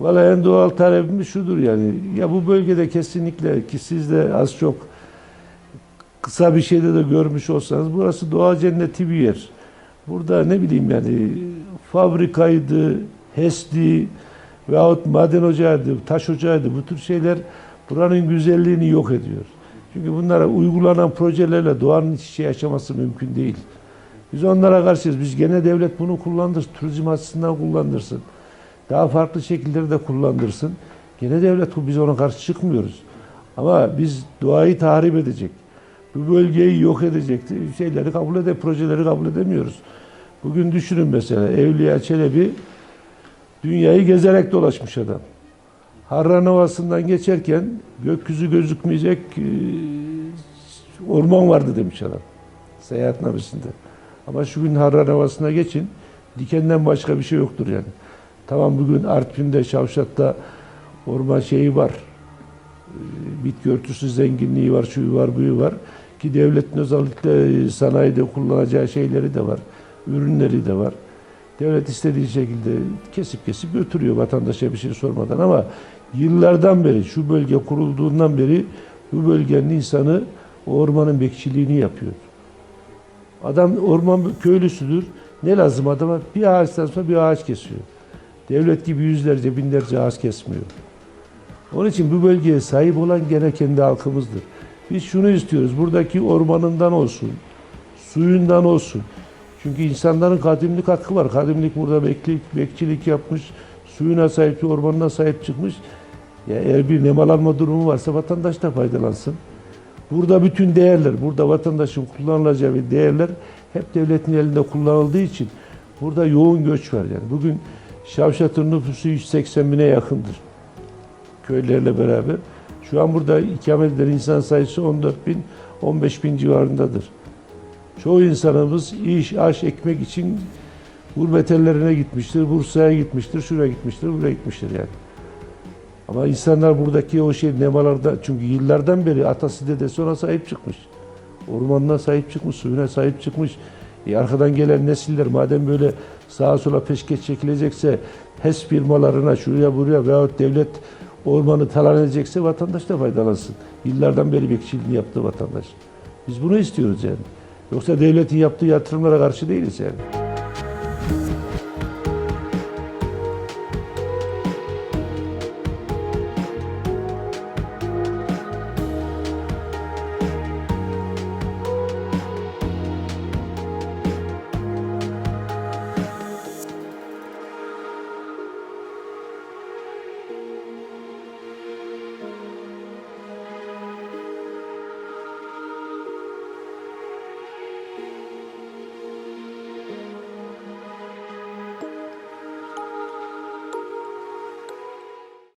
Valla en doğal talebimiz şudur yani. Ya bu bölgede kesinlikle ki siz de az çok kısa bir şeyde de görmüş olsanız burası doğa cenneti bir yer. Burada ne bileyim yani fabrikaydı, HES'di veyahut maden ocağıydı, taş ocağıydı bu tür şeyler buranın güzelliğini yok ediyor. Çünkü bunlara uygulanan projelerle doğanın iç içe yaşaması mümkün değil. Biz onlara karşıyız. Biz gene devlet bunu kullandırsın, turizm açısından kullandırsın. Daha farklı şekilleri de kullandırsın. Gene devlet biz ona karşı çıkmıyoruz. Ama biz doğayı tahrip edecek, bu bölgeyi yok edecek şeyleri kabul ede, projeleri kabul edemiyoruz. Bugün düşünün mesela Evliya Çelebi dünyayı gezerek dolaşmış adam. Harran Ovası'ndan geçerken gökyüzü gözükmeyecek e, orman vardı demiş adam. Seyahatnamesinde. Ama şu gün Harran Ovası'na geçin dikenden başka bir şey yoktur yani. Tamam bugün Artvin'de, Şavşat'ta orman şeyi var. E, Bitki örtüsü zenginliği var, şu var, buyu var. Ki devletin özellikle sanayide kullanacağı şeyleri de var. Ürünleri de var. Devlet istediği şekilde kesip kesip götürüyor vatandaşa bir şey sormadan ama yıllardan beri şu bölge kurulduğundan beri bu bölgenin insanı ormanın bekçiliğini yapıyor. Adam orman köylüsüdür. Ne lazım adama? Bir ağaçtan sonra bir ağaç kesiyor. Devlet gibi yüzlerce, binlerce ağaç kesmiyor. Onun için bu bölgeye sahip olan gene kendi halkımızdır. Biz şunu istiyoruz. Buradaki ormanından olsun, suyundan olsun. Çünkü insanların kadimlik hakkı var. Kadimlik burada bekçilik, bekçilik yapmış, suyuna sahip, ormanına sahip çıkmış. Ya eğer bir nemalanma durumu varsa vatandaş da faydalansın. Burada bütün değerler, burada vatandaşın kullanılacağı değerler hep devletin elinde kullanıldığı için burada yoğun göç var yani. Bugün Şavşat'ın nüfusu 180 bine yakındır. Köylerle beraber. Şu an burada ikamet eden insan sayısı 14 bin, 15 bin civarındadır. Çoğu insanımız iş, aş, ekmek için gurbet ellerine gitmiştir, Bursa'ya gitmiştir, şuraya gitmiştir, buraya gitmiştir yani. Ama insanlar buradaki o şey nemalarda çünkü yıllardan beri atası dedesi ona sahip çıkmış. Ormanına sahip çıkmış, suyuna sahip çıkmış. E arkadan gelen nesiller madem böyle sağa sola peşkeş çekilecekse HES firmalarına şuraya buraya veyahut devlet ormanı talan edecekse vatandaş da faydalansın. Yıllardan beri bekçiliğini yaptı vatandaş. Biz bunu istiyoruz yani. Yoksa devletin yaptığı yatırımlara karşı değiliz yani.